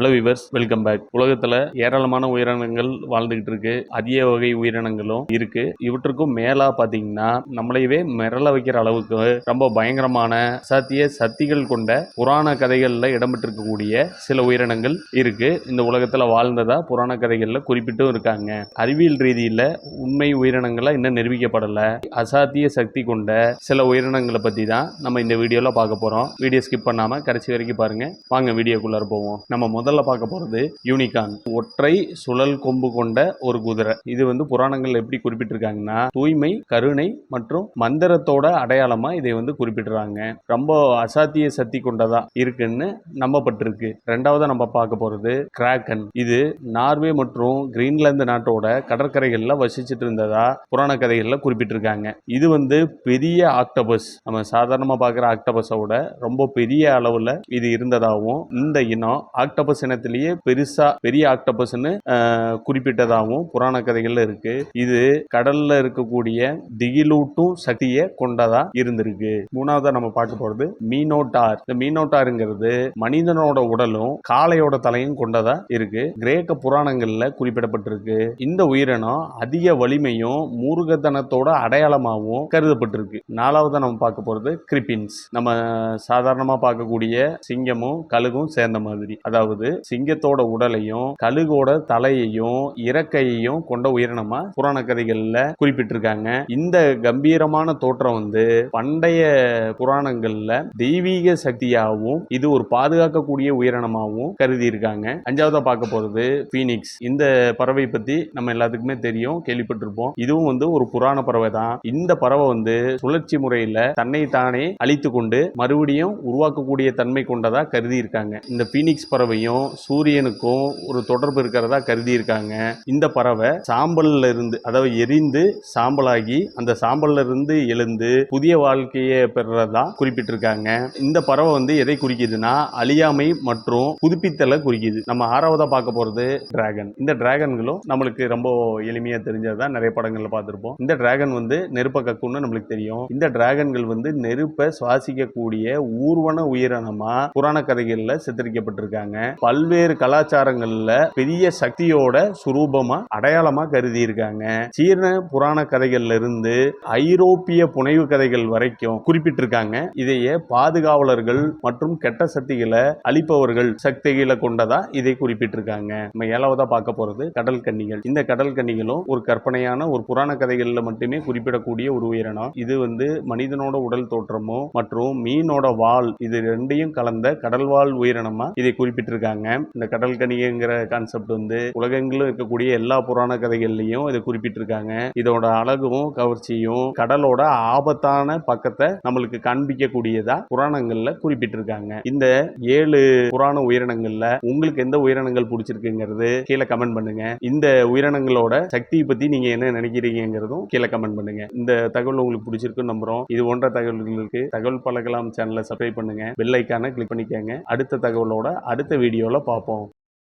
Hello viewers welcome back உலகத்துல ஏராளமான உயிரினங்கள் வாழ்ந்துகிட்டு இருக்கு. அதிக வகை உயிரினங்களும் இருக்கு. இவற்றுக்கும் மேலா பாத்தீங்கன்னா நம்மளையவே மிரள வைக்கிற அளவுக்கு ரொம்ப பயங்கரமான சத்திய சக்திகள் கொண்ட புராண கதைகள்ல இடம்பெற்றிருக்கக்கூடிய சில உயிரினங்கள் இருக்கு. இந்த உலகத்துல வாழ்ந்ததா புராண கதைகள்ல குறிப்பிட்டும் இருக்காங்க. அறிவியல் ரீதியில உண்மை உயிரினங்களா இன்னும் நிரூபிக்கப்படல. அசாத்திய சக்தி கொண்ட சில உயிரினங்களை பத்தி தான் நம்ம இந்த வீடியோல பார்க்க போறோம். வீடியோ ஸ்கிப் பண்ணாம கடைசி வரைக்கும் பாருங்க. வாங்க வீடியோக்குள்ளார போவோம். நம்ம முதல்ல பார்க்க போகிறது யூனிகான் ஒற்றை சுழல் கொம்பு கொண்ட ஒரு குதிரை. இது வந்து புராணங்கள் எப்படி குறிப்பிட்டிருக்காங்கன்னா தூய்மை கருணை மற்றும் மந்திரத்தோட அடையாளமா இதை வந்து குறிப்பிடுறாங்க. ரொம்ப அசாத்திய சக்தி கொண்டதா இருக்குன்னு நம்பப்பட்டிருக்கு. ரெண்டாவது நம்ம பார்க்க போறது கிராக்கன் இது நார்வே மற்றும் கிரீன்லாந்து நாட்டோட கடற்கரைகளில் வசிச்சுட்டு இருந்ததா புராண கதைகளில் குறிப்பிட்டிருக்காங்க. இது வந்து பெரிய ஆக்டபஸ் நம்ம சாதாரணமாக பார்க்குற ஆக்டபஸோட ரொம்ப பெரிய அளவில் இது இருந்ததாகவும் இந்த இனம் ஆக்டபஸ் இனத்திலேயே பெருசா பெரிய ஆக்டபஸ்னு குறிப்பிட்டதாகவும் புராண கதைகள்ல இருக்கு. இது கடல்ல இருக்கக்கூடிய திகிலூட்டும் சக்தியை கொண்டதா இருந்திருக்கு. மூணாவதா நம்ம பார்க்க போறது மீனோட்டார். இந்த மீனோட்டாருங்கிறது மனிதனோட உடலும் காளையோட தலையும் கொண்டதா இருக்கு. கிரேக்க புராணங்கள்ல குறிப்பிடப்பட்டிருக்கு. இந்த உயிரினம் அதிக வலிமையும் மூர்க்கத்தனத்தோட அடையாளமாகவும் கருதப்பட்டிருக்கு. நாலாவதா நம்ம பார்க்க போறது கிரிப்பின்ஸ் நம்ம சாதாரணமா பார்க்கக்கூடிய சிங்கமும் கழுகும் சேர்ந்த மாதிரி. அதாவது சிங்கத்தோட உடலையும் கழுகோட தலையையும் இறக்கையையும் கொண்ட உயிரினமா புராண கதைகள்ல குறிப்பிட்டிருக்காங்க. இந்த கம்பீரமான தோற்றம் வந்து பண்டைய புராணங்கள்ல தெய்வீக சக்தியாகவும் இது ஒரு பாதுகாக்கக்கூடிய உயிரினமாகவும் கருதி இருக்காங்க அஞ்சாவதா பார்க்க போறது பீனிக்ஸ் இந்த பறவை பத்தி நம்ம எல்லாத்துக்குமே தெரியும் கேள்விப்பட்டிருப்போம். இதுவும் வந்து ஒரு புராண பறவை தான். இந்த பறவை வந்து சுழற்சி முறையில தன்னை தானே அழித்து கொண்டு மறுபடியும் உருவாக்கக்கூடிய தன்மை கொண்டதா கருதி இருக்காங்க இந்த பீனிக்ஸ் பறவையும் சூரியனுக்கும் ஒரு தொடர்பு இருக்கிறதா கருதி இருக்காங்க இந்த பறவை சாம்பல்ல இருந்து அதாவது எரிந்து சாம்பலாகி அந்த சாம்பல்ல இருந்து எழுந்து புதிய வாழ்க்கையை பெறதா குறிப்பிட்டிருக்காங்க. இந்த பறவை வந்து எதை குறிக்குதுன்னா அழியாமை மற்றும் புதுப்பித்தலை குறிக்குது. நம்ம ஆறாவதா பார்க்க போறது டிராகன் இந்த டிராகன்களும் நம்மளுக்கு ரொம்ப எளிமையா தெரிஞ்சதுதான். நிறைய படங்கள்ல பார்த்துருப்போம். இந்த டிராகன் வந்து நெருப்ப கக்குன்னு நம்மளுக்கு தெரியும். இந்த டிராகன்கள் வந்து நெருப்பை சுவாசிக்கக்கூடிய ஊர்வன உயிரினமா புராண கதைகள்ல சித்தரிக்கப்பட்டிருக்காங்க. பல்வேறு கலாச்சாரங்கள்ல பெரிய சக்தியோட சுரூபமா அடையாளமா கருதி இருக்காங்க சீன புராண கதைகள்ல இருந்து ஐரோப்பிய புனைவு கதைகள் வரைக்கும் குறிப்பிட்டிருக்காங்க. இதையே பாதுகாவலர்கள் மற்றும் கெட்ட சக்திகளை அழிப்பவர்கள் சக்திகளை கொண்டதா இதை குறிப்பிட்டிருக்காங்க. நம்ம ஏழாவதா பார்க்க போறது கடல் கன்னிகள். இந்த கடல் கன்னிகளும் ஒரு கற்பனையான ஒரு புராண கதைகள்ல மட்டுமே குறிப்பிடக்கூடிய ஒரு உயிரினம். இது வந்து மனிதனோட உடல் தோற்றமோ மற்றும் மீனோட வால் இது ரெண்டையும் கலந்த கடல் வாழ் உயிரினமா இதை குறிப்பிட்டிருக்காங்க. இந்த கடல் கனிங்கிற கான்செப்ட் வந்து உலகெங்கிலும் இருக்கக்கூடிய எல்லா புராண கதைகள்லையும் இதை குறிப்பிட்டிருக்காங்க. இதோட அழகும் கவர்ச்சியும் கடலோட ஆபத்தான பக்கத்தை நம்மளுக்கு காண்பிக்கக்கூடியதா புராணங்கள்ல குறிப்பிட்டிருக்காங்க. இந்த ஏழு புராண உயிரினங்கள்ல உங்களுக்கு எந்த உயிரினங்கள் பிடிச்சிருக்குங்கிறது கீழே கமெண்ட் பண்ணுங்க. இந்த உயிரினங்களோட சக்தியை பத்தி நீங்க என்ன நினைக்கிறீங்கிறதும் கீழே கமெண்ட் பண்ணுங்க. இந்த தகவல் உங்களுக்கு பிடிச்சிருக்குன்னு நம்புறோம். இது போன்ற தகவல்களுக்கு தகவல் பழகலாம் சேனலை சப்ஸ்கிரைப் பண்ணுங்க. பெல் ஐக்கான கிளிக் பண்ணிக்கோங்க. அடுத்த தகவலோட அடுத்த வீடியோவில் பார்ப்போம்